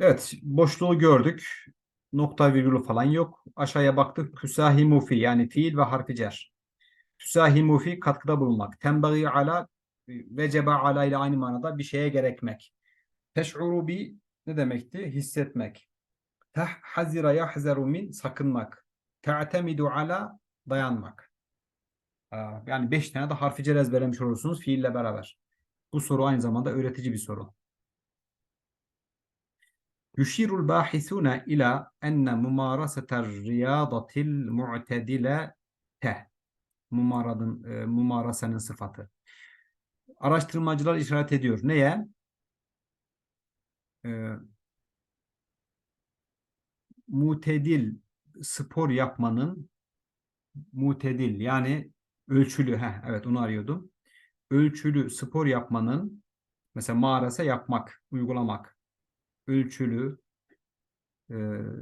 Evet, boşluğu gördük. Nokta virgülü falan yok. Aşağıya baktık. Tüsahimu fi yani fiil ve harfi cer. Tüsahimu fi katkıda bulunmak. Tenbagi ala vecebe ala ile aynı manada bir şeye gerekmek. Teş'uru bi ne demekti? Hissetmek. Teh hazira yahzeru min sakınmak. Te'temidu ala dayanmak. Yani beş tane de harfi cer ezberlemiş olursunuz fiille beraber. Bu soru aynı zamanda öğretici bir soru. Yuşirul bahisuna ila enne mumaraseter riyadatil mu'tedile te. Mumaradın, e, sıfatı. Araştırmacılar işaret ediyor. Neye? E, mutedil spor yapmanın mutedil yani ölçülü. Heh, evet onu arıyordum. Ölçülü spor yapmanın mesela mağarasa yapmak, uygulamak Ölçülü, e,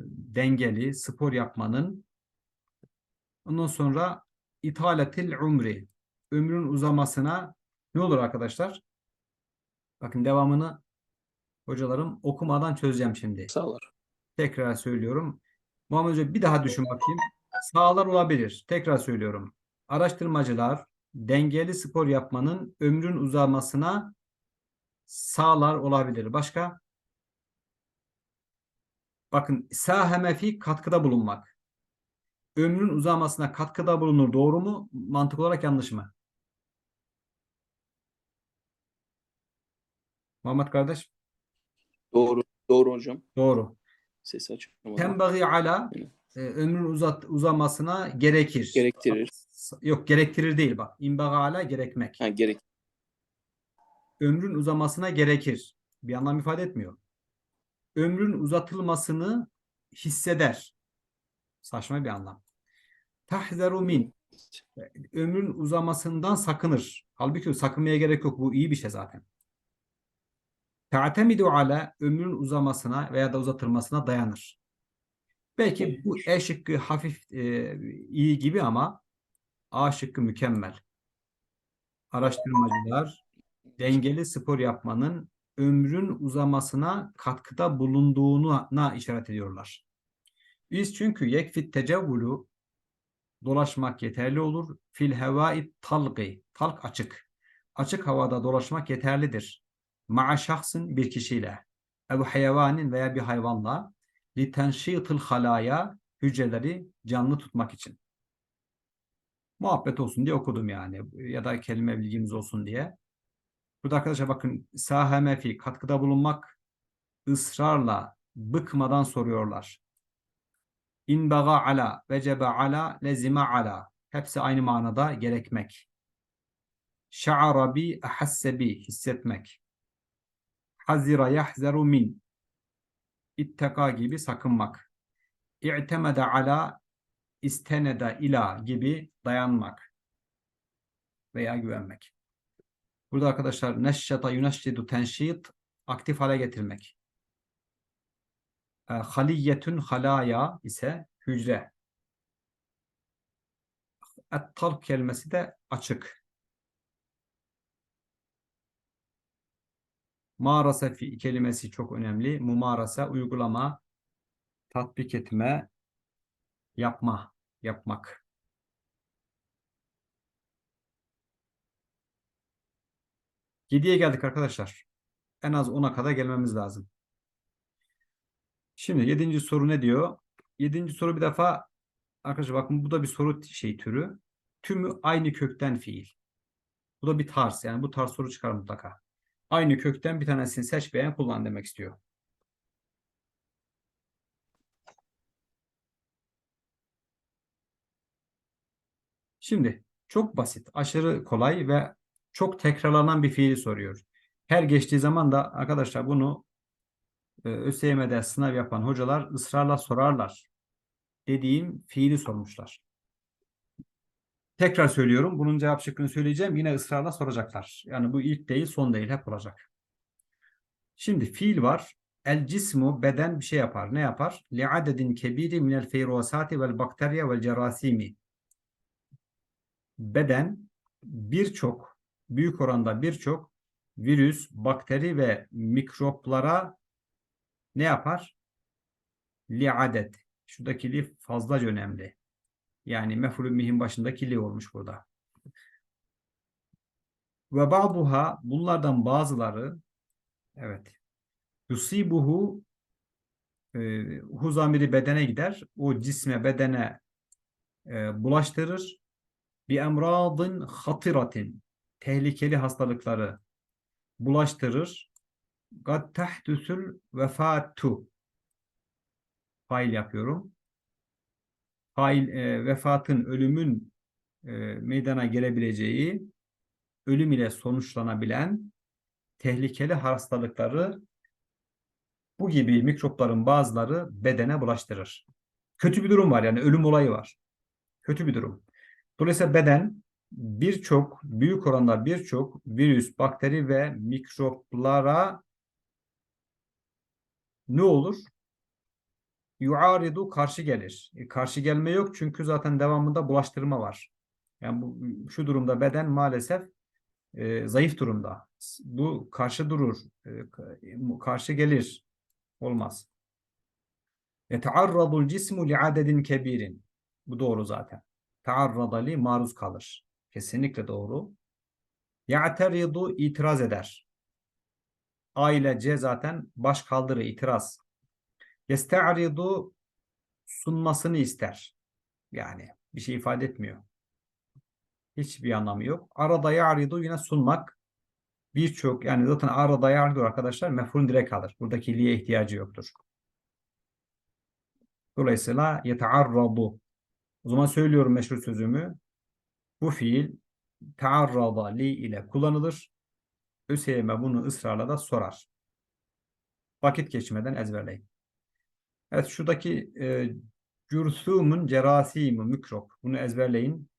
dengeli spor yapmanın ondan sonra italetil umri ömrün uzamasına ne olur arkadaşlar? Bakın devamını hocalarım okumadan çözeceğim şimdi. Sağlar. Tekrar söylüyorum. Muhammed Hoca bir daha düşün bakayım. Sağlar olabilir. Tekrar söylüyorum. Araştırmacılar dengeli spor yapmanın ömrün uzamasına sağlar olabilir. Başka? Bakın saheme fi katkıda bulunmak. Ömrün uzamasına katkıda bulunur. Doğru mu? Mantık olarak yanlış mı? Muhammed kardeş? Doğru. Doğru hocam. Doğru. Sesi açık. Tembagi ala e, ömrün uzat, uzamasına gerekir. Gerektirir. Yok gerektirir değil bak. İmbaga ala gerekmek. Ha, gerek. Ömrün uzamasına gerekir. Bir anlam ifade etmiyor. Ömrün uzatılmasını hisseder. Saçma bir anlam. Tahzeru min. Ömrün uzamasından sakınır. Halbuki sakınmaya gerek yok. Bu iyi bir şey zaten. Te'temidu ala ömrün uzamasına veya da uzatılmasına dayanır. Belki bu E şıkkı hafif e, iyi gibi ama A şıkkı mükemmel. Araştırmacılar dengeli spor yapmanın ömrün uzamasına katkıda bulunduğuna işaret ediyorlar. Biz çünkü yekfit tecevvulu dolaşmak yeterli olur. Fil hevai talqi. Talk açık. Açık havada dolaşmak yeterlidir. Ma'a şahsın bir kişiyle. Ev hayvanin veya bir hayvanla li tenşitil halaya hücreleri canlı tutmak için. Muhabbet olsun diye okudum yani. Ya da kelime bilgimiz olsun diye. Burada arkadaşlar bakın saheme fi katkıda bulunmak ısrarla bıkmadan soruyorlar. İnbaga ala, vecebe ala, lezime ala. Hepsi aynı manada gerekmek. Şa'ara bi, ahasse hissetmek. Hazira yahzeru min. İtteka gibi sakınmak. İ'temede ala, istenede ila gibi dayanmak. Veya güvenmek. Burada arkadaşlar neşşeta yuneşşidu tenşit aktif hale getirmek. E, haliyetün halaya ise hücre. Et-talk kelimesi de açık. Marase fi kelimesi çok önemli. Mumarase uygulama, tatbik etme, yapma, yapmak. Yediye geldik arkadaşlar. En az 10'a kadar gelmemiz lazım. Şimdi yedinci soru ne diyor? Yedinci soru bir defa arkadaşlar bakın bu da bir soru şey türü. Tümü aynı kökten fiil. Bu da bir tarz. Yani bu tarz soru çıkar mutlaka. Aynı kökten bir tanesini seç beğen kullan demek istiyor. Şimdi çok basit, aşırı kolay ve çok tekrarlanan bir fiili soruyor. Her geçtiği zaman da arkadaşlar bunu e, ÖSYM'de sınav yapan hocalar ısrarla sorarlar. Dediğim fiili sormuşlar. Tekrar söylüyorum. Bunun cevap şıkkını söyleyeceğim. Yine ısrarla soracaklar. Yani bu ilk değil, son değil. Hep olacak. Şimdi fiil var. El cismu beden bir şey yapar. Ne yapar? Li adedin kebiri minel feyrosati vel bakterya vel cerasimi. Beden birçok, büyük oranda birçok virüs, bakteri ve mikroplara ne yapar? Li adet. Şuradaki li fazlaca önemli. Yani mef'ulü mihim başındaki li olmuş burada. Ve ba'duha bunlardan bazıları evet yusibuhu e, hu bedene gider. O cisme bedene e, bulaştırır. Bi emradın hatiratin tehlikeli hastalıkları bulaştırır. Gad tehdüsül vefatu fail yapıyorum. Fail e, vefatın, ölümün e, meydana gelebileceği, ölüm ile sonuçlanabilen tehlikeli hastalıkları bu gibi mikropların bazıları bedene bulaştırır. Kötü bir durum var yani ölüm olayı var. Kötü bir durum. Dolayısıyla beden birçok, büyük oranda birçok virüs, bakteri ve mikroplara ne olur? Yuaridu karşı gelir. E, karşı gelme yok çünkü zaten devamında bulaştırma var. Yani bu, şu durumda beden maalesef e, zayıf durumda. Bu karşı durur, e, ka- karşı gelir. Olmaz. Yetearradul cismu li adedin kebirin. Bu doğru zaten. Taarrada li maruz kalır. Kesinlikle doğru. Ya'teridu itiraz eder. A ile C zaten baş kaldırı itiraz. Yeste'aridu sunmasını ister. Yani bir şey ifade etmiyor. Hiçbir anlamı yok. Arada ya'ridu yine sunmak. Birçok yani zaten arada ya'ridu arkadaşlar mef'ulün direkt alır. Buradaki liye ihtiyacı yoktur. Dolayısıyla yetearradu. O zaman söylüyorum meşhur sözümü. Bu fiil taarrada li ile kullanılır. ÖSYM bunu ısrarla da sorar. Vakit geçmeden ezberleyin. Evet şuradaki e, cürsumun cerasimu mikrop. Bunu ezberleyin.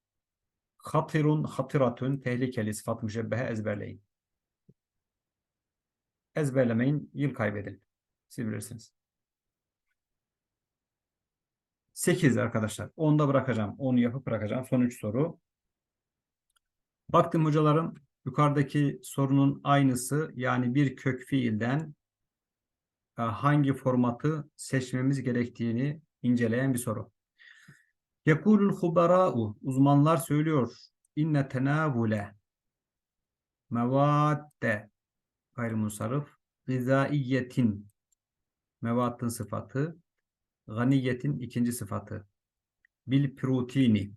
Hatirun hatiratun tehlikeli sıfat müşebbehe ezberleyin. Ezberlemeyin, yıl kaybedin. Siz bilirsiniz. 8 arkadaşlar. 10'da bırakacağım. 10'u yapıp bırakacağım. Son 3 soru. Baktım hocalarım yukarıdaki sorunun aynısı yani bir kök fiilden e, hangi formatı seçmemiz gerektiğini inceleyen bir soru. Yekulul hubara'u uzmanlar söylüyor. İnne tenavule mevadde gayrimusarrıf gızaiyetin mevattın sıfatı ganiyetin ikinci sıfatı bil protini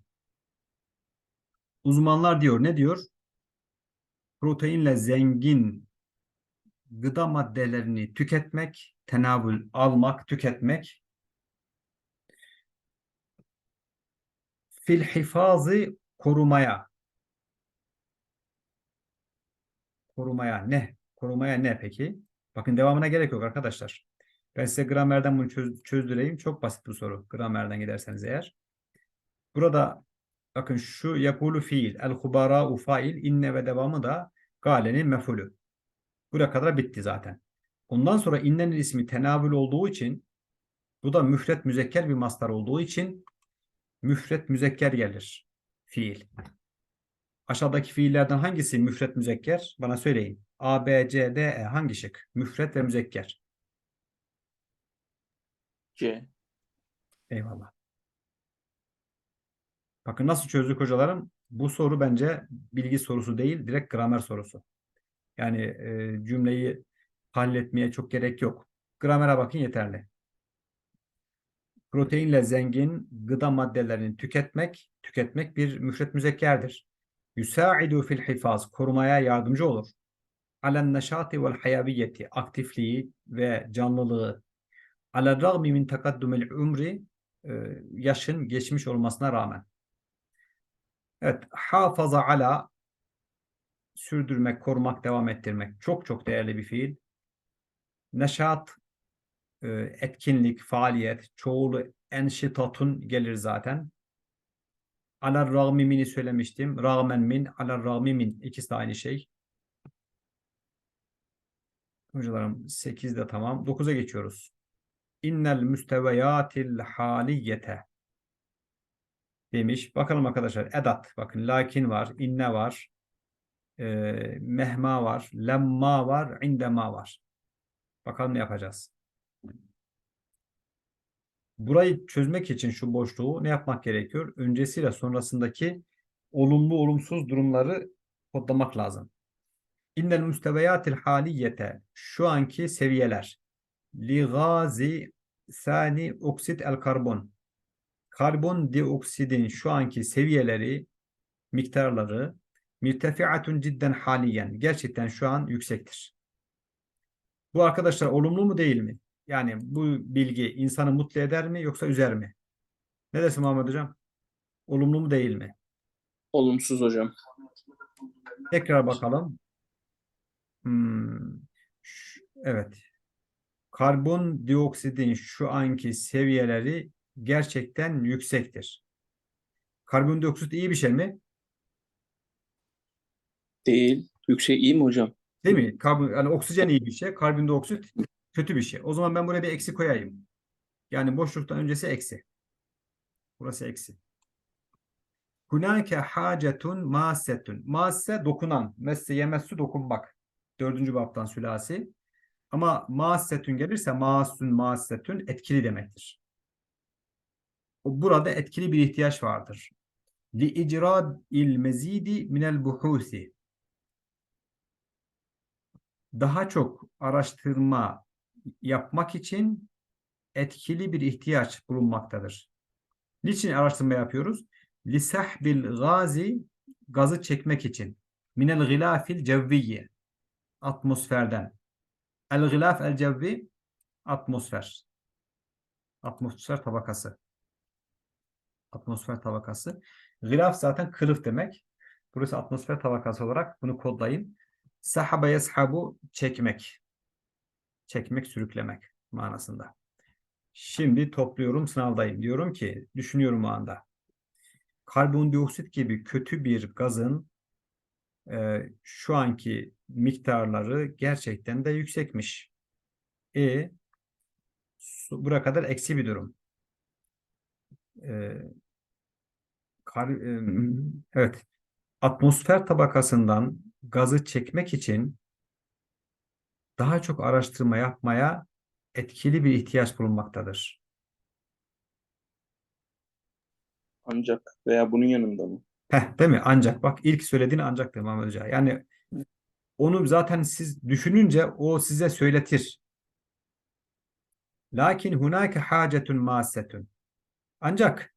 uzmanlar diyor ne diyor? Proteinle zengin gıda maddelerini tüketmek, tenavül almak, tüketmek fil hifazı korumaya korumaya ne? Korumaya ne peki? Bakın devamına gerek yok arkadaşlar. Ben size gramerden bunu çöz- çözdüreyim. Çok basit bu soru. Gramerden giderseniz eğer. Burada bakın şu yakulu fiil, el hubara'u fail, inne ve devamı da galenin mefulü. Buraya kadar bitti zaten. Ondan sonra innenin ismi tenavül olduğu için bu da müfret müzekker bir mastar olduğu için müfret müzekker gelir. Fiil. Aşağıdaki fiillerden hangisi müfret müzekker? Bana söyleyin. A, B, C, D, E hangi şık? Müfret ve müzekker. C. Eyvallah. Bakın nasıl çözdük hocalarım? Bu soru bence bilgi sorusu değil, direkt gramer sorusu. Yani e, cümleyi halletmeye çok gerek yok. Gramere bakın yeterli. Proteinle zengin gıda maddelerini tüketmek, tüketmek bir müfret müzekkerdir. Yusaidu fil hifaz, korumaya yardımcı olur. Alen neşati vel hayaviyeti, aktifliği ve canlılığı. Ala ragmi min takaddumil umri, e, yaşın geçmiş olmasına rağmen. Evet, hafaza ala sürdürmek, korumak, devam ettirmek çok çok değerli bir fiil. Neşat, e, etkinlik, faaliyet, çoğulu enşitatun gelir zaten. Alar rağmi mini söylemiştim. Rağmen min, alar rağmi min. İkisi de aynı şey. Hocalarım 8'de tamam. 9'a geçiyoruz. İnnel müsteveyatil haliyete demiş. Bakalım arkadaşlar. Edat. Bakın lakin var. inne var. e, mehma var. Lemma var. indema var. Bakalım ne yapacağız. Burayı çözmek için şu boşluğu ne yapmak gerekiyor? Öncesiyle sonrasındaki olumlu olumsuz durumları kodlamak lazım. İnnel müsteveyatil haliyete şu anki seviyeler li gazi sani oksit el karbon karbondioksidin şu anki seviyeleri miktarları mirtefiatun cidden haliyen gerçekten şu an yüksektir. Bu arkadaşlar olumlu mu değil mi? Yani bu bilgi insanı mutlu eder mi yoksa üzer mi? Ne dersin Muhammed Hocam? Olumlu mu değil mi? Olumsuz hocam. Tekrar bakalım. Hmm. Evet. Karbondioksidin şu anki seviyeleri gerçekten yüksektir. Karbondioksit iyi bir şey mi? Değil. Yüksek iyi mi hocam? Değil mi? Karbon, yani oksijen iyi bir şey, karbondioksit kötü bir şey. O zaman ben buraya bir eksi koyayım. Yani boşluktan öncesi eksi. Burası eksi. Hunake hacetun masetun. Masse dokunan. Messe yemessu dokunmak. Dördüncü baptan sülasi. Ama masetun gelirse masun masetun etkili demektir. Burada etkili bir ihtiyaç vardır. Li icrad il mezidi minel buhusi. Daha çok araştırma yapmak için etkili bir ihtiyaç bulunmaktadır. Niçin araştırma yapıyoruz? Lisahbil gazi gazı çekmek için. Minel gılafil cevviyye atmosferden. El gılaf el cevvi atmosfer. Atmosfer tabakası. Atmosfer tabakası. Gılaf zaten kılıf demek. Burası atmosfer tabakası olarak bunu kodlayın. Sahabe yashabu çekmek. Çekmek, sürüklemek manasında. Şimdi topluyorum, sınavdayım. Diyorum ki, düşünüyorum o anda. Karbondioksit gibi kötü bir gazın e, şu anki miktarları gerçekten de yüksekmiş. E buraya kadar eksi bir durum. E, kar, e, evet. Atmosfer tabakasından gazı çekmek için daha çok araştırma yapmaya etkili bir ihtiyaç bulunmaktadır. Ancak veya bunun yanında mı? Heh, değil mi? Ancak bak ilk söylediğin ancak Muhammed Hoca. Yani onu zaten siz düşününce o size söyletir. Lakin hunake hacetun masetun. Ancak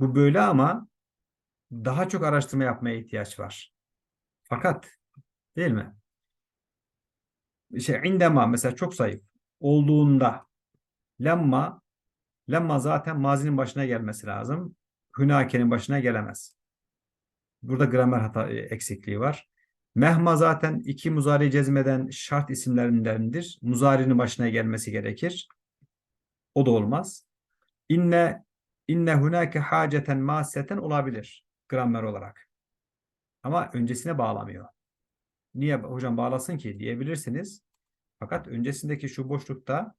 bu böyle ama daha çok araştırma yapmaya ihtiyaç var. Fakat değil mi? Şey indema mesela çok zayıf olduğunda lemma lemma zaten mazinin başına gelmesi lazım. Hunake'nin başına gelemez. Burada gramer hata e, eksikliği var. Mehma zaten iki muzari cezmeden şart isimlerindendir. Muzarinin başına gelmesi gerekir. O da olmaz. İnne inne hunake haceten maseten olabilir gramer olarak. Ama öncesine bağlamıyor. Niye hocam bağlasın ki diyebilirsiniz. Fakat öncesindeki şu boşlukta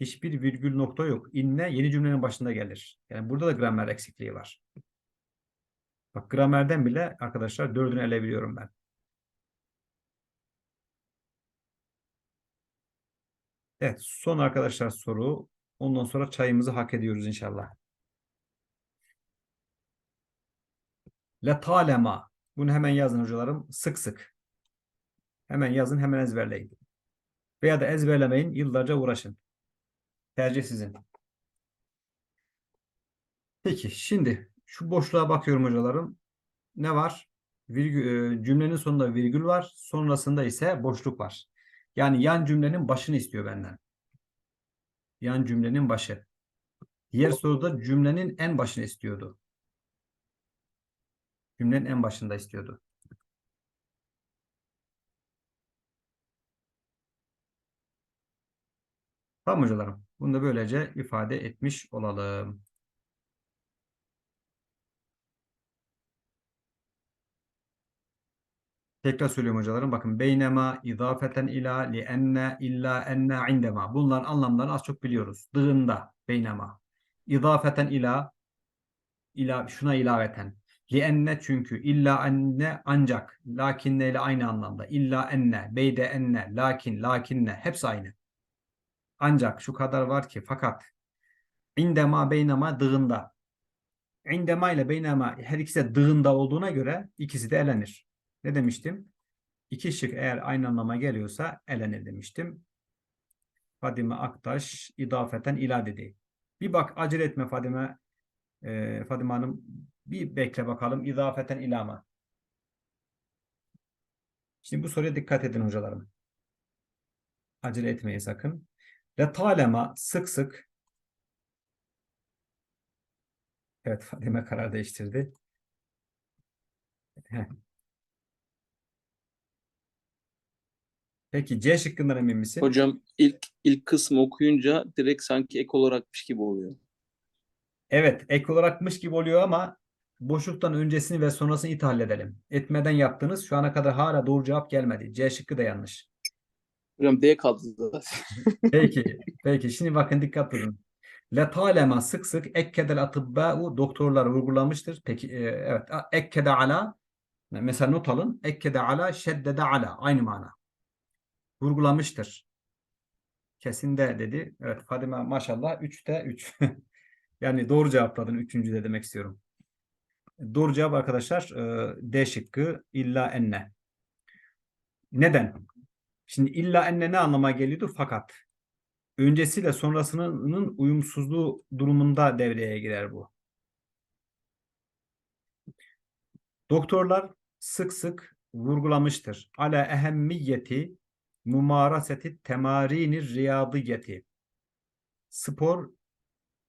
hiçbir virgül nokta yok. İnne yeni cümlenin başında gelir. Yani burada da gramer eksikliği var. Bak gramerden bile arkadaşlar dördünü ele biliyorum ben. Evet son arkadaşlar soru. Ondan sonra çayımızı hak ediyoruz inşallah. Letalema. Bunu hemen yazın hocalarım. Sık sık. Hemen yazın hemen ezberleyin. Veya da ezberlemeyin. Yıllarca uğraşın. Tercih sizin. Peki şimdi şu boşluğa bakıyorum hocalarım. Ne var? Virgül, e, cümlenin sonunda virgül var. Sonrasında ise boşluk var. Yani yan cümlenin başını istiyor benden. Yan cümlenin başı. Diğer soruda cümlenin en başını istiyordu. Cümlenin en başında istiyordu. Tamam hocalarım. Bunu da böylece ifade etmiş olalım. Tekrar söylüyorum hocalarım. Bakın beynema, idafeten ila, li enne, illa enne, indema. Bunların anlamlarını az çok biliyoruz. Dığında, beynema. İdafeten ila, ila şuna ilaveten. Li enne çünkü, illa enne ancak, lakinne ile aynı anlamda. İlla enne, beyde enne, lakin, lakinne hepsi aynı. Ancak şu kadar var ki fakat indema beynema dığında. İndema ile beynema her ikisi de dığında olduğuna göre ikisi de elenir. Ne demiştim? İki şık eğer aynı anlama geliyorsa elenir demiştim. Fadime Aktaş idafeten ila dedi. Bir bak acele etme Fadime e, Fadime Hanım bir bekle bakalım idafeten ila mı? Şimdi bu soruya dikkat edin hocalarım. Acele etmeyin sakın. Ve talema sık sık Evet Fadime karar değiştirdi. Heh. Peki C şıkkından emin misin? Hocam ilk ilk kısmı okuyunca direkt sanki ek olarakmış gibi oluyor. Evet, ek olarakmış gibi oluyor ama boşluktan öncesini ve sonrasını it halledelim. Etmeden yaptınız. Şu ana kadar hala doğru cevap gelmedi. C şıkkı da yanlış. Hocam D kaldı zaten. Peki, peki. Şimdi bakın dikkat edin. Letalema sık sık ekkedel atıbbâ'u doktorlar vurgulamıştır. Peki, e, evet. Ekkede ala mesela not alın. Ekkede ala şeddede ala. Aynı mana. Vurgulamıştır. Kesin de dedi. Evet Fadime maşallah 3'te 3. yani doğru cevapladın. Üçüncü de demek istiyorum. Doğru cevap arkadaşlar e, D şıkkı illa enne. Neden? Şimdi illa enne ne anlama geliyordu? Fakat öncesiyle sonrasının uyumsuzluğu durumunda devreye girer bu. Doktorlar sık sık vurgulamıştır. Ala ehemmiyeti mumaraseti temarini riyadiyeti. Spor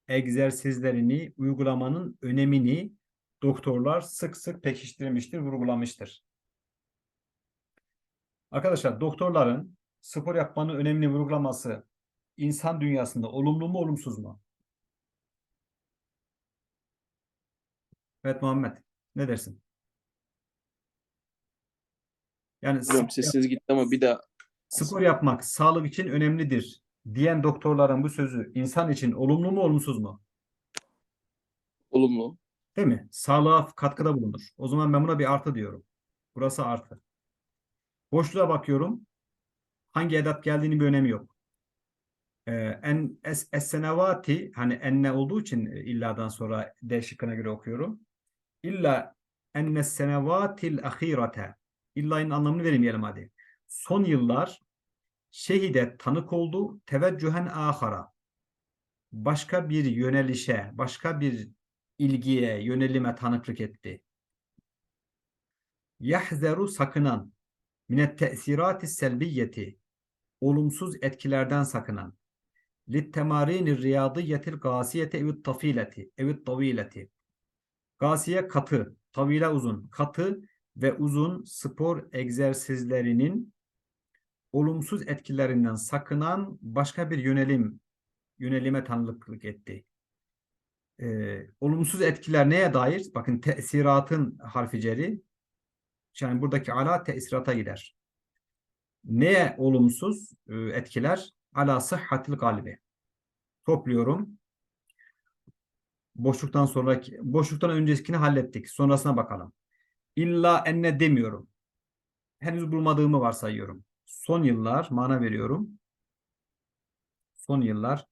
egzersizlerini uygulamanın önemini doktorlar sık sık pekiştirmiştir, vurgulamıştır. Arkadaşlar doktorların spor yapmanın önemini vurgulaması insan dünyasında olumlu mu olumsuz mu? Evet Muhammed ne dersin? Yani Hocam sesiniz gitti ama bir daha spor yapmak sağlık için önemlidir diyen doktorların bu sözü insan için olumlu mu olumsuz mu? olumlu. Değil mi? Sağlığa katkıda bulunur. O zaman ben buna bir artı diyorum. Burası artı. Boşluğa bakıyorum. Hangi edat geldiğini bir önemi yok. Ee, en es, es-senevati hani enne olduğu için e, illadan sonra D şıkkına göre okuyorum. İlla enne senevatil ahirete. İlla'nın anlamını vermeyelim hadi. Son yıllar şehide tanık oldu teveccühen ahara. Başka bir yönelişe, başka bir ilgiye, yönelime tanıklık etti. Yahzeru sakınan minet tesirati selbiyeti olumsuz etkilerden sakınan littemarini riyadiyetil gasiyete evit tafileti evit tavileti gasiye katı, tavile uzun, katı ve uzun spor egzersizlerinin olumsuz etkilerinden sakınan başka bir yönelim yönelime tanıklık etti. Ee, olumsuz etkiler neye dair? Bakın tesiratın harfi ceri. Yani buradaki ala tesirata gider. Neye olumsuz e, etkiler? Ala sıhhatil kalbi. Topluyorum. Boşluktan sonraki, boşluktan öncekini hallettik. Sonrasına bakalım. İlla enne demiyorum. Henüz bulmadığımı varsayıyorum. Son yıllar mana veriyorum. Son yıllar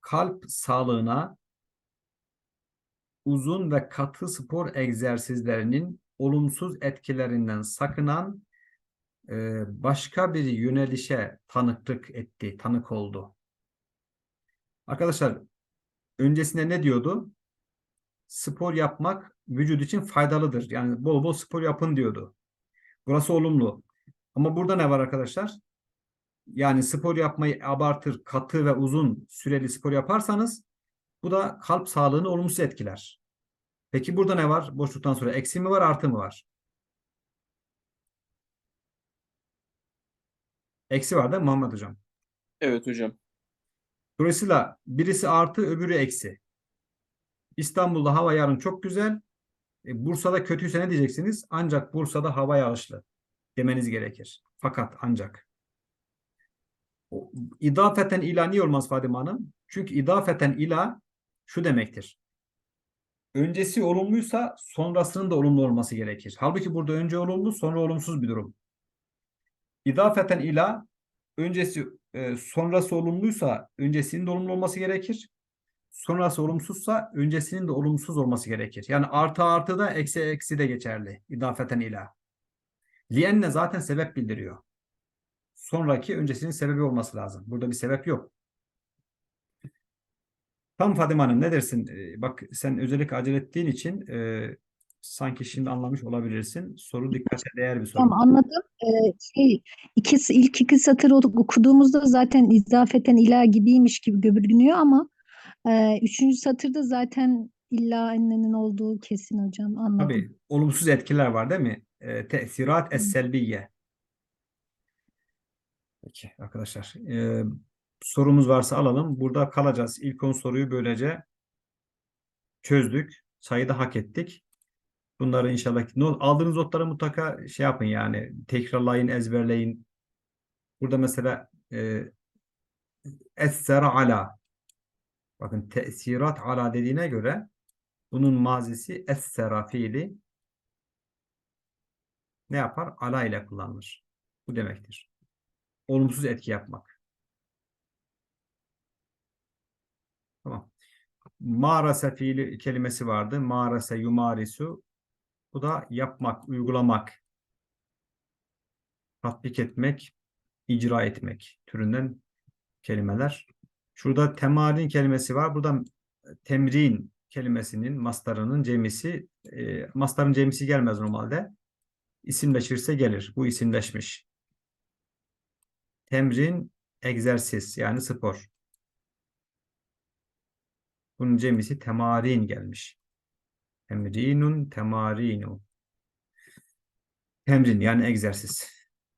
kalp sağlığına uzun ve katı spor egzersizlerinin olumsuz etkilerinden sakınan e, başka bir yönelişe tanıklık etti, tanık oldu. Arkadaşlar öncesinde ne diyordu? Spor yapmak vücut için faydalıdır. Yani bol bol spor yapın diyordu. Burası olumlu. Ama burada ne var arkadaşlar? Yani spor yapmayı abartır, katı ve uzun süreli spor yaparsanız bu da kalp sağlığını olumsuz etkiler. Peki burada ne var? Boşluktan sonra eksi mi var, artı mı var? Eksi var değil mi Muhammed Hocam? Evet hocam. Dolayısıyla birisi artı, öbürü eksi. İstanbul'da hava yarın çok güzel. E, Bursa'da kötüyse ne diyeceksiniz? Ancak Bursa'da hava yağışlı demeniz gerekir. Fakat ancak. İdafeten ila niye olmaz Fadime Hanım? Çünkü idafeten ila şu demektir. Öncesi olumluysa sonrasının da olumlu olması gerekir. Halbuki burada önce olumlu sonra olumsuz bir durum. İdafeten ila öncesi e, sonrası olumluysa öncesinin de olumlu olması gerekir. Sonrası olumsuzsa öncesinin de olumsuz olması gerekir. Yani artı artı da eksi eksi de geçerli. İdafeten ila. Lienne zaten sebep bildiriyor. Sonraki öncesinin sebebi olması lazım. Burada bir sebep yok. Tam Fadime Hanım ne dersin? Ee, bak sen özellikle acele ettiğin için e, sanki şimdi anlamış olabilirsin. Soru dikkate değer bir soru. Tamam anladım. Ee, şey, ikisi, ilk iki satır oku- okuduğumuzda zaten izafeten ila gibiymiş gibi görünüyor ama e, üçüncü satırda zaten illa ennenin olduğu kesin hocam anladım. Tabii olumsuz etkiler var değil mi? E, tesirat es-selbiye. Peki arkadaşlar. e, sorumuz varsa alalım. Burada kalacağız. İlk 10 soruyu böylece çözdük. Sayıda hak ettik. Bunları inşallah not, aldığınız notları mutlaka şey yapın yani tekrarlayın, ezberleyin. Burada mesela e, essere ala. Bakın tesirat ala dediğine göre bunun mazisi essera fiili ne yapar? Ala ile kullanılır. Bu demektir. Olumsuz etki yapmak. Tamam. Marase fiili kelimesi vardı. Marase yumarisu. Bu da yapmak, uygulamak, tatbik etmek, icra etmek türünden kelimeler. Şurada temarin kelimesi var. Burada temrin kelimesinin mastarının cemisi e, mastarın cemisi gelmez normalde. İsimleşirse gelir. Bu isimleşmiş. Temrin egzersiz yani spor. Bunun cemisi temarin gelmiş. Temrinun temarinu. Temrin yani egzersiz.